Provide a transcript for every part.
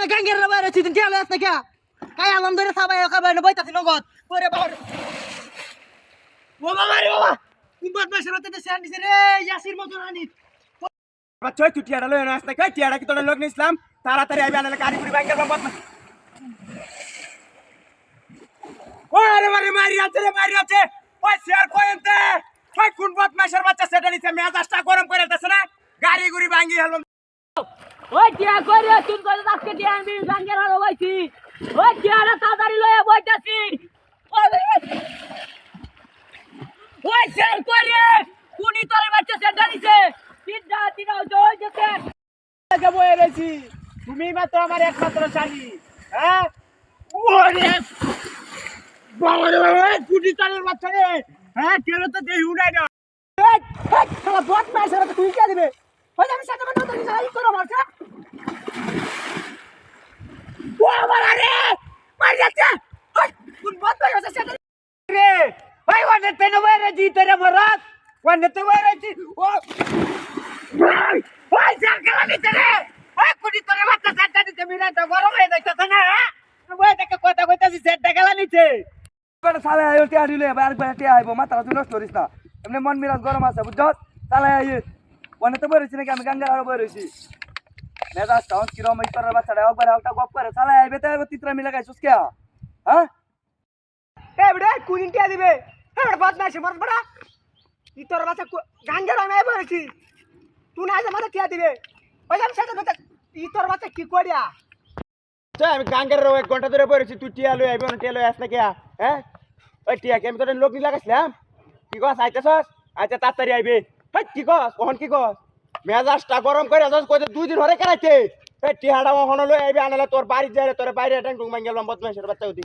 না গাঙ্গের রবার আছে দিন টিয়ালে আসতে কে কাই আলম ধরে সাবাই খাবাই না বইতাছি নগদ? পরে বাবার। ও বাবা রে বাবা! কুম্বাত মাসের রাতে স্যান্ড দিছে রে ইয়াসির মতো আবার ছয় তুই টিয়াটা লয়ে আসতে কই টিয়াটা কি তোর লোক নিছিলাম? তাড়াতাড়ি আইবে গাড়ি করে ব্যাংকের বাবা ওরে মারি মারি আছে রে, মারি আছে ওই শেয়ার কইতে ওই কোন বদমাশের বাচ্চা সেটা নিছে? মেজাজটা গরম করে দিতেছে না? গাড়ি গুড়ি ভাঙ্গি হলাম ওই টিয়া করে তুই করে আজকে টিয়া আমি গাঙ্গের আর হইছি ওই টিয়াটা তাড়াতাড়ি লয়ে বইতাছি। ওই স্যার করে কুনি তোর বাচ্চা সেটা নিছে তিনটা হইছে ওই যেতে আগে বয়ে রয়েছি তুমি মাত্র আমার একমাত্র শালি হ্যাঁ? ওরে বাবা রে বাবা কুটি তালের বাচ্চা রে। হ্যাঁ কেন তো দেহি উড়াই না? রাতে তুই কে দিবে। আমি সাথে মতো তুই যাই করো মারছে ও আমার রে মার যাচ্ছে ওই কোন বট মাসের সেটা রে ভাই ওনে তেনে বয়ে রেছি তেরে মরাত ওনে তে বয়ে রেছি ও! ভাই! জাগলা নিতে রে! ওই কুটি তোরে বাচ্চা সেটা নিতে মিরা তো গরম হয়ে যাইতাছে না হ্যাঁ? ওই দেখে কথা কইতাছি সেটা গেলা নিতে এবারে সালে আইও টিয়া দিলে এবার একবার টিয়া আইবো মাথা তুই নষ্ট করিস না। এমনি মন মিরাজ গরম আছে বুঝছ সালে আইয়ে অনেক তো বই রয়েছি নাকি আমি গাঙ্গার আরও রয়েছি। মেজাজ টাউন কিরম ইস্তরের বাচ্চাটা একবার একটা গপ করে সালে আইবে তো এবার তিতরা মিলে গাইছিস কে হ্যাঁ? এ বড় কুদিন টিয়া দিবে। এ বড় বট মাসে মর ই তোর বাচ্চা গাঙ্গের আমি নাকি তুই না আমাকে টিয়া দিবে। ওই আমি সাথে কথা ই তোর বাচ্চা কি করিয়া? তো আমি গাঙ্গের এক ঘণ্টা ধরে বসেছি তুই টিয়া লই আইবি, টিয়া লই আস না কে হ্যাঁ? ওই টিয়া কে আমি তোর লোক নি লাগাইছিলাম। কি কস, আইতেছস? আচ্ছা তাড়াতাড়ি আইবে। হেই, কি কস? কখন কি কস? মেজাজটা গরম করে আছস কইতে দুই দিন হরে কেনাইতে এই টিয়াটা ওখানে লই আইবি, আনালে তোর বাড়ি যায় তোর বাইরে ট্যাং টুং ভাঙ্গেল বদমাইশের বাচ্চা হতি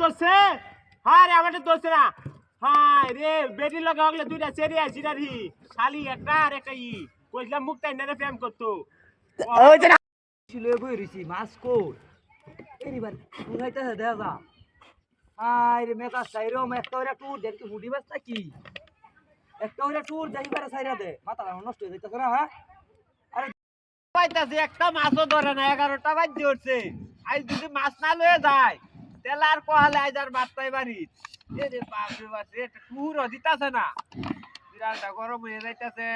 দোষে হ্যাঁ রে আমাদের দোষে না। হ্যাঁ রে বেটি লগা হগলে দুইটা চেরি আছে না রি। খালি একটা আর একটা ই। কইলাম মুক্তাই না প্রেম করতো। ওই যে ছিল বই রয়েছি মাছ কোর এরিবার তুই হাইতেছে দেখা যা আই রে মেজাজ চাইরম একটা ওরা টুর কি হুডি বাস্তা কি একটা ওরা টুর দেই পারে সাইরা দে। মাথা নষ্ট হয়ে যাইতেছে না হ্যাঁ? পাইতাছে একটা মাছও ধরে না এগারোটা বাজে উঠছে। আজ যদি মাছ না লয়ে যায় তাহলে আর কহালে আর মাছটাই বাড়ি এ রে বাপ রে বাপ রে টুর দিতাছে না। বিরাটটা গরম হয়ে যাইতাছে।